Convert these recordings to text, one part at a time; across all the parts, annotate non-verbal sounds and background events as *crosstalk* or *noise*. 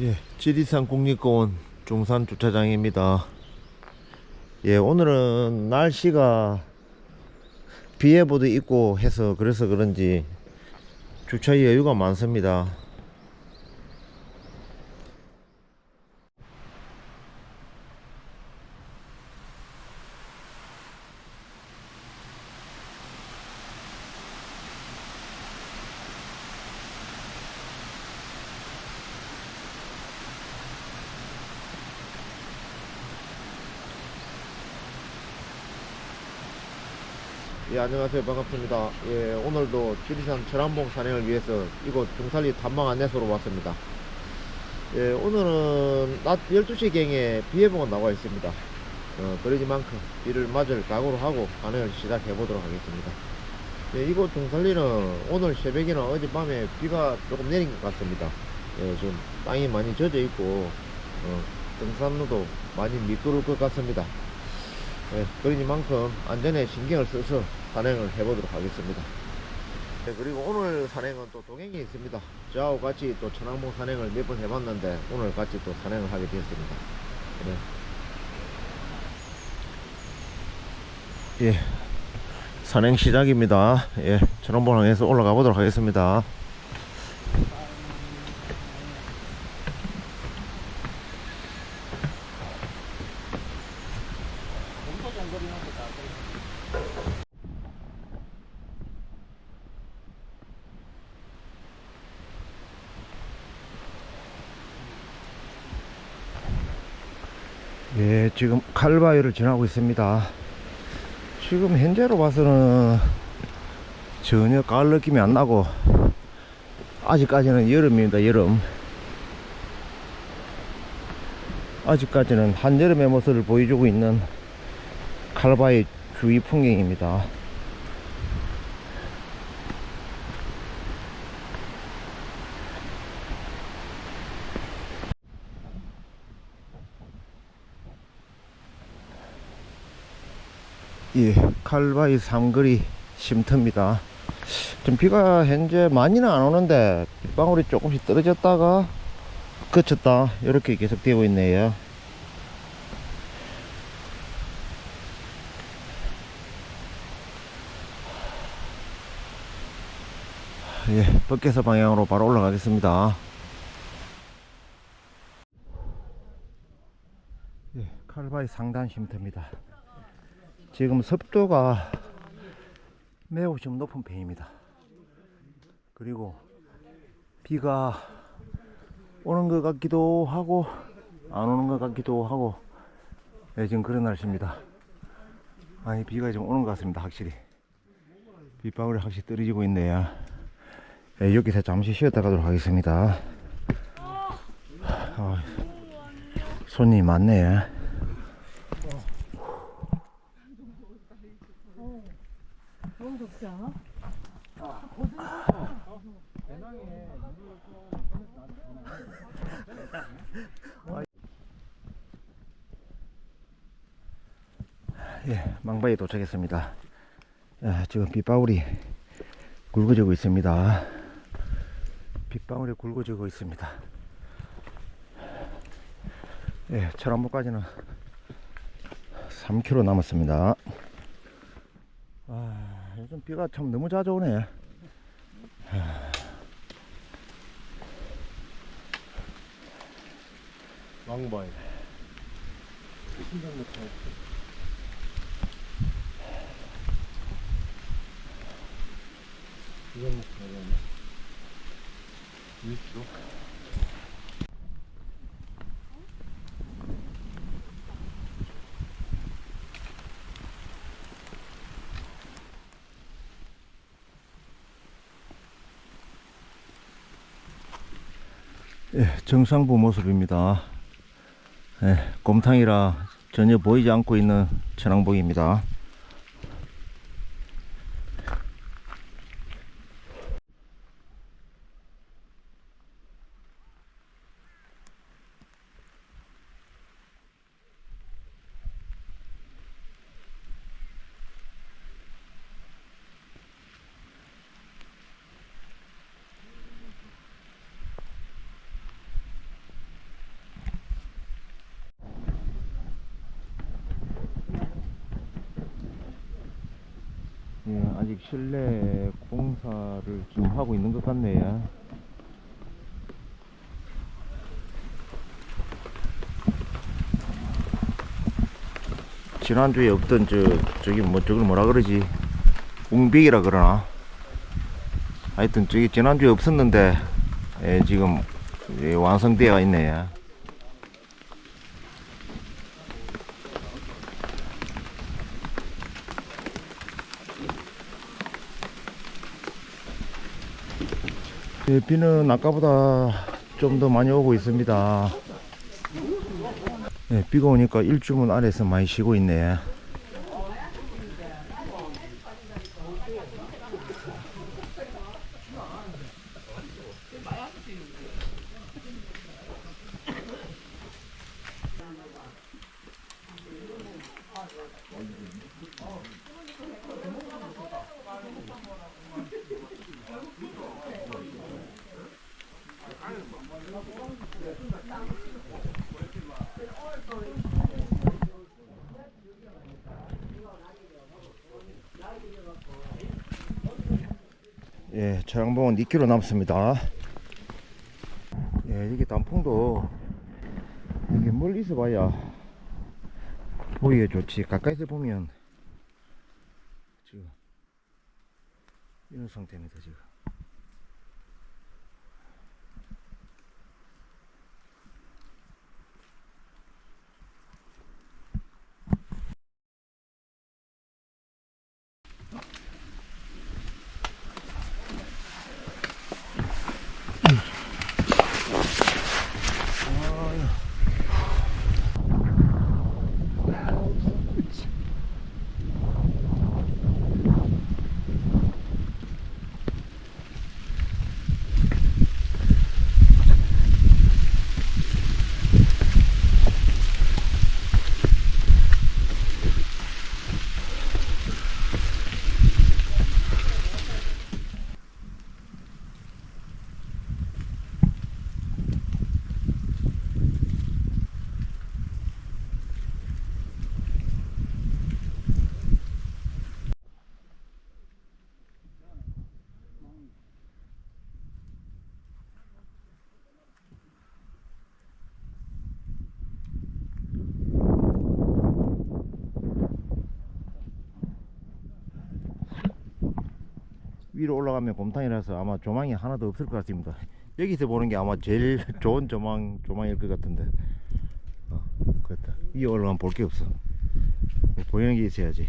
예, 지리산 국립공원 중산 주차장입니다. 예, 오늘은 날씨가 비 예보도 있고 해서 그래서 그런지 주차 여유가 많습니다. 예, 안녕하세요. 반갑습니다. 예, 오늘도 지리산 철암봉 산행을 위해서 이곳 중산리 탐방 안내소로 왔습니다. 예, 오늘은 낮 12시경에 비 예보가 나와 있습니다. 어, 그러지만큼 비를 맞을 각오로 하고 산행을 시작해 보도록 하겠습니다. 예, 이곳 중산리는 오늘 새벽이나 어젯밤에 비가 조금 내린 것 같습니다. 예, 좀 땅이 많이 젖어 있고, 어, 등산로도 많이 미끄러울 것 같습니다. 예, 그러니만큼 안전에 신경을 써서 산행을 해보도록 하겠습니다. 네, 그리고 오늘 산행은 또 동행이 있습니다. 저하고 같이 또 천왕봉 산행을 몇 번 해봤는데 오늘 같이 또 산행을 하게 되었습니다. 네. 예, 산행 시작입니다. 예, 천왕봉항에서 올라가 보도록 하겠습니다. 예, 지금 칼바위를 지나고 있습니다. 지금 현재로 봐서는 전혀 가을 느낌이 안 나고 아직까지는 여름입니다, 여름. 아직까지는 한여름의 모습을 보여주고 있는 칼바위 주위 풍경입니다. 예, 칼바위 삼거리 쉼터입니다. 좀 비가 현재 많이는 안 오는데 빗방울이 조금씩 떨어졌다가 그쳤다 이렇게 계속 되고 있네요. 예, 밖에서 방향으로 바로 올라가겠습니다. 예, 칼바위 상단 쉼터입니다. 지금 습도가 매우 지금 높은 편입니다. 그리고 비가 오는 것 같기도 하고 안 오는 것 같기도 하고 예, 지금 그런 날씨입니다. 아니 비가 좀 오는 것 같습니다. 확실히 빗방울이 확실히 떨어지고 있네요. 예, 여기서 잠시 쉬었다 가도록 하겠습니다. 아, 손님이 많네. 너무 덥지 않아? 예, 망바에 도착했습니다. 야, 지금 빗방울이 굵어지고 있습니다. 빗방울이 굵어지고 있습니다. 예, 철암봉까지는 3km 남았습니다. 아, 요즘 비가 참 너무 자주 오네. 아. 왕바이. 이건 뭐, 1kg? 예, 정상부 모습입니다. 예, 곰탕이라 전혀 보이지 않고 있는 천왕봉입니다. 아직 실내 공사를 좀 하고 있는 것 같네요. 지난주에 없던 저 저기 뭐 저걸 뭐라 그러지 웅백이라 그러나 하여튼 저기 지난주에 없었는데 예, 지금 예, 완성되어 있네요. 예, 비는 아까보다 좀 더 많이 오고 있습니다. 예, 비가 오니까 일주문 아래에서 많이 쉬고 있네. 예, 차량봉은 2km 남습니다. 예, 이게 단풍도 이게 멀리서 봐야 보기에 좋지. 가까이서 보면 지금 이런 상태입니다. 지금. 위로 올라가면 곰탕이라서 아마 조망이 하나도 없을 것 같습니다. *laughs* 여기서 보는 게 아마 제일 *laughs* 좋은 조망 조망일 것 같은데. 어, 그렇다. 위에 올라가면 볼 게 없어. 보이는 게 있어야지.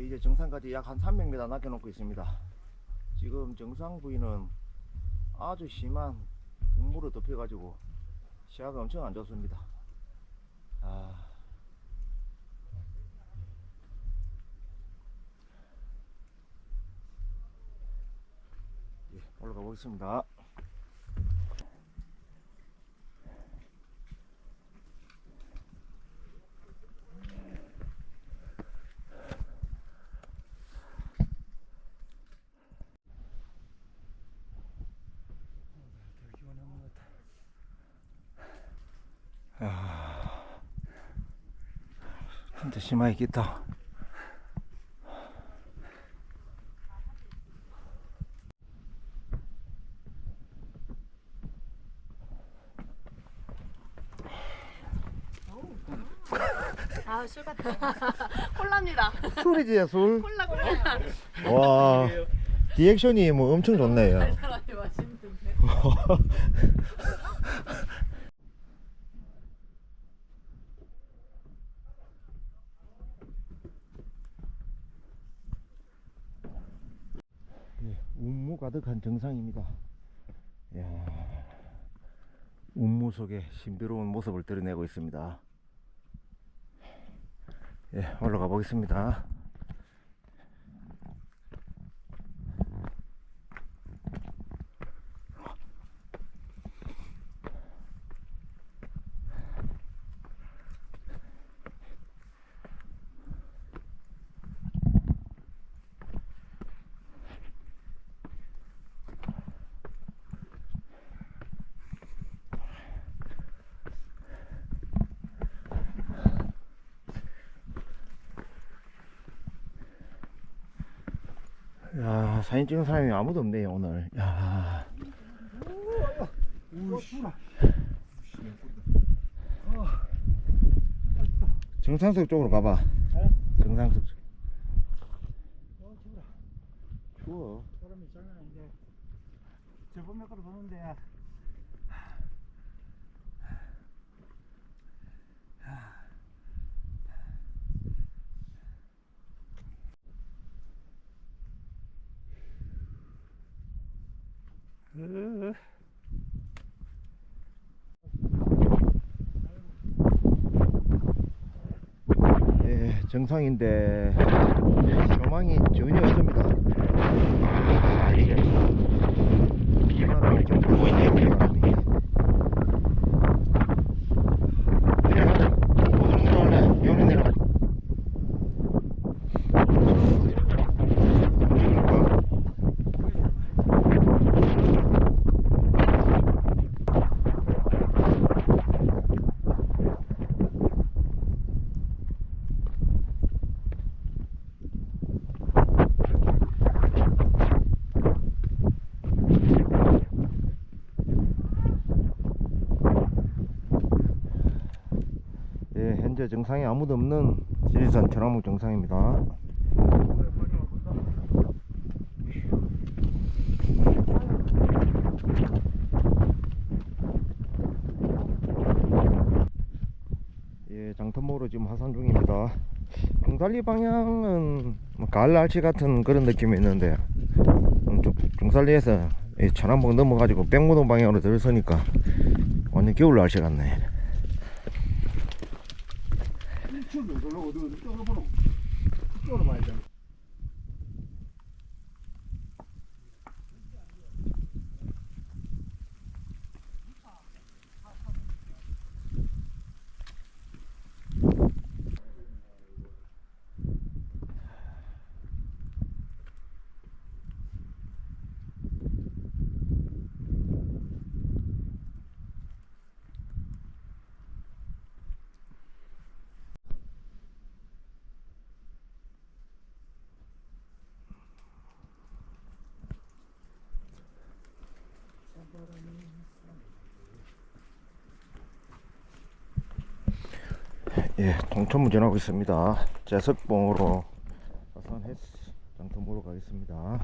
예, 이제 정상까지 약 한 300m 남겨놓고 있습니다. 지금 정상 부위는 아주 심한 우물로 덮여가지고 시야가 엄청 안 좋습니다. 아. 예, 올라가 보겠습니다. 심하겠다. 아, 술 같다. *laughs* 콜라입니다. 술이지 술. 콜라, 콜라. 와 디액션이 뭐 엄청 좋네요. 사람이 맛있는데. 예, 운무 가득한 정상입니다. 야, 운무 속에 신비로운 모습을 드러내고 있습니다. 예, 올라가 보겠습니다. 야, 사진 찍은 사람이 아무도 없네요, 오늘. 야. 정상석 쪽으로 가봐. 정상석 쪽. 추워. 사람이 장난 아닌데 저번 몇 가로 보는데 예, 정상인데 조망이 전혀 없습니다. 이게 바람이 좀 불고 있네요. 바람이. 내려가자. 어디로 내려갈래? 여기 내려가. 내려갈까? 예, 현재 정상에 아무도 없는 지리산 천왕봉 정상입니다. 예, 장터모로 지금 하산 중입니다. 중살리 방향은 뭐 가을 날씨 같은 그런 느낌이 있는데 음, 중- 중살리에서 이 천왕봉 넘어가지고 백무동 방향으로 들어서니까 완전 겨울 날씨 같네. 이쪽으로 어디로 어디 이쪽으로 보노 이쪽으로 봐야 돼 예, 동천문 지나고 있습니다. 제석봉으로 하산했 장터모로 가겠습니다.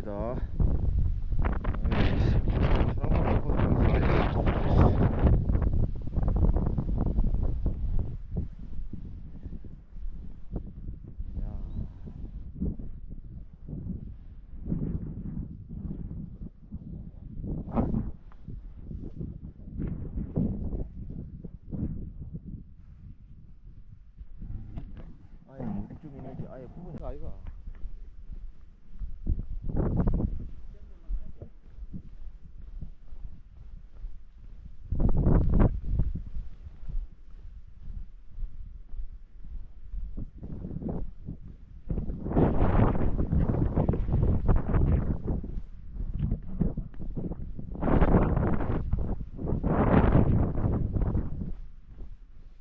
뵙겠습니다. 네. 아예 어디쯤 있는지 아예 구분이 아이가.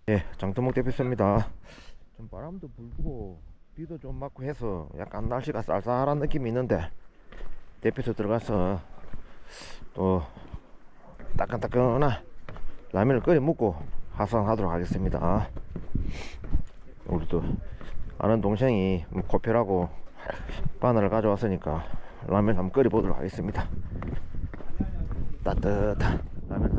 예, 장터목 대표입니다. 좀 바람도 불고 비도 좀 맞고 해서 약간 날씨가 쌀쌀한 느낌이 있는데 대표소 들어가서 또 따끈따끈한 라면을 끓여 먹고 하산하도록 하겠습니다. 우리 또 아는 동생이 뭐 코페라고 바늘을 가져왔으니까 라면 한번 끓여 보도록 하겠습니다. 따뜻한 라면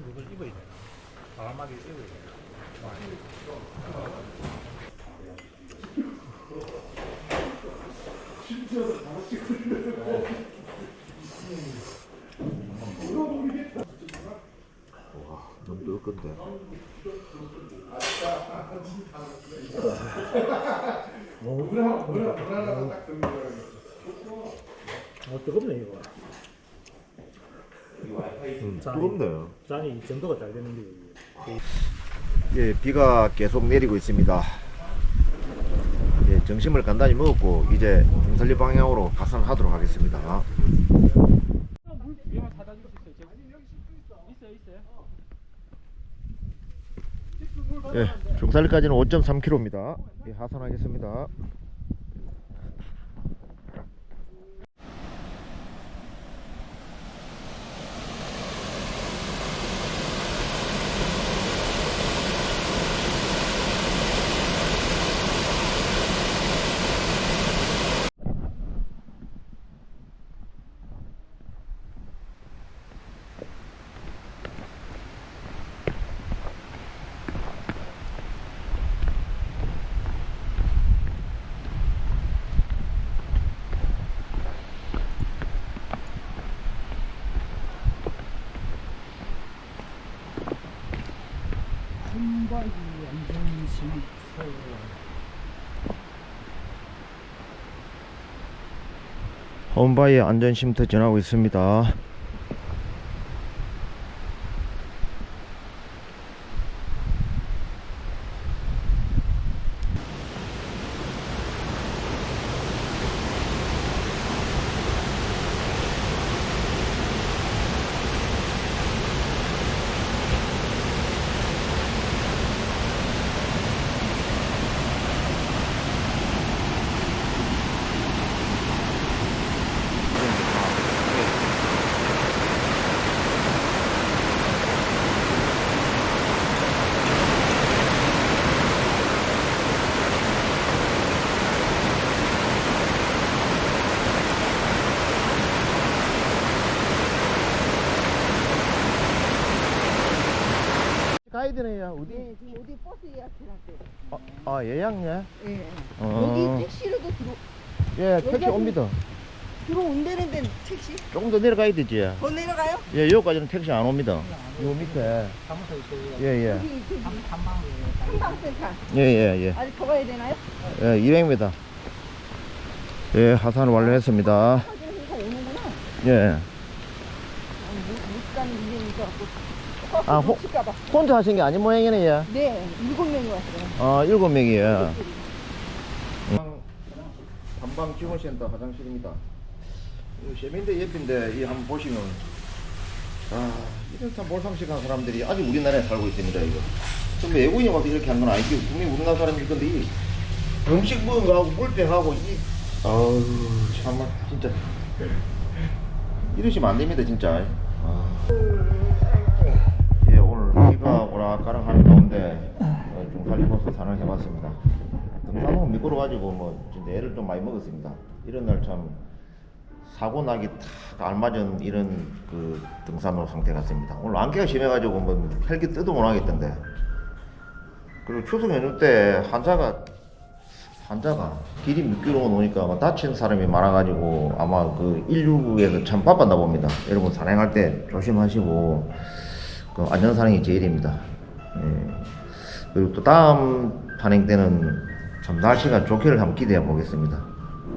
붉은 그걸 입어야 돼. 바람막이 입어야 돼. 너무 뜨겁건데. 어, 뜨겁네, 이거. 음, 짠이- 정도가 잘 되는 게. 예, 비가 계속 내리고 있습니다. 예, 점심을 간단히 먹었고 이제 중살리 방향으로 가산하도록 하겠습니다. 예, 중살리까지는 5.3km입니다. 예, 하산하겠습니다. 한바위 안전심 홈바이 안전쉼터 전하고 있습니다. 가이드네요. 어디? 네, 지금 어디 버스 예약해놨어요. 아, 아 예약네. 예. 어. 여기 택시로도 들어. 예, 택시 여기가 옵니다. 들어온다는데 택시? 조금 더 내려가야 되지. 더 내려가요? 예, 여기까지는 택시 안 옵니다. 요 밑에. 사무소 있어요. 예, 예. 여기 저기 한방이에요. 한방센터 예, 예, 예. 아직 더 가야 되나요? 예, 200m. 예, 하산 완료했습니다. 사진에서 오는구나 예. 아니, 못, 못 가는 일이 있어갖고 아, 아, 호- 칠까봐 혼자 하신 게 아닌 모양이네, 예. 네 일곱 명이 왔어요 아, 일곱 명이에요. 반방 지원센터 화장실입니다. 이 세면대 옆인데 이 한번 보시면 아 이런 참 몰상식한 사람들이 아직 우리나라에 살고 있습니다 이거. 좀 외국인이 와서 이렇게 한 건 아니고 분명히 우리나라 사람일 건데 이 음식 먹은 거하고 물병하고 이 아우 참 진짜 이러시면 안 됩니다 진짜. 아. 오락가락하는 가운데 어, 중살리 버스 산을 해봤습니다. 등산은 미끄러가지고 뭐 애를 좀 많이 먹었습니다. 이런 날 참 사고 나기 딱 알맞은 이런 그 등산로 상태 같습니다. 오늘 안개가 심해가지고 뭐 헬기 뜨도 못 하겠던데. 그리고 추석 연휴 때 환자가 환자가 길이 미끄러워 놓으니까 아마 다친 사람이 많아가지고 아마 그 119에서 참 바빴나 봅니다. 여러분 산행할 때 조심하시고 그 안전 산행이 제일입니다. 예. 그리고 또 다음 산행 때는 참 날씨가 좋기를 한번 기대해 보겠습니다.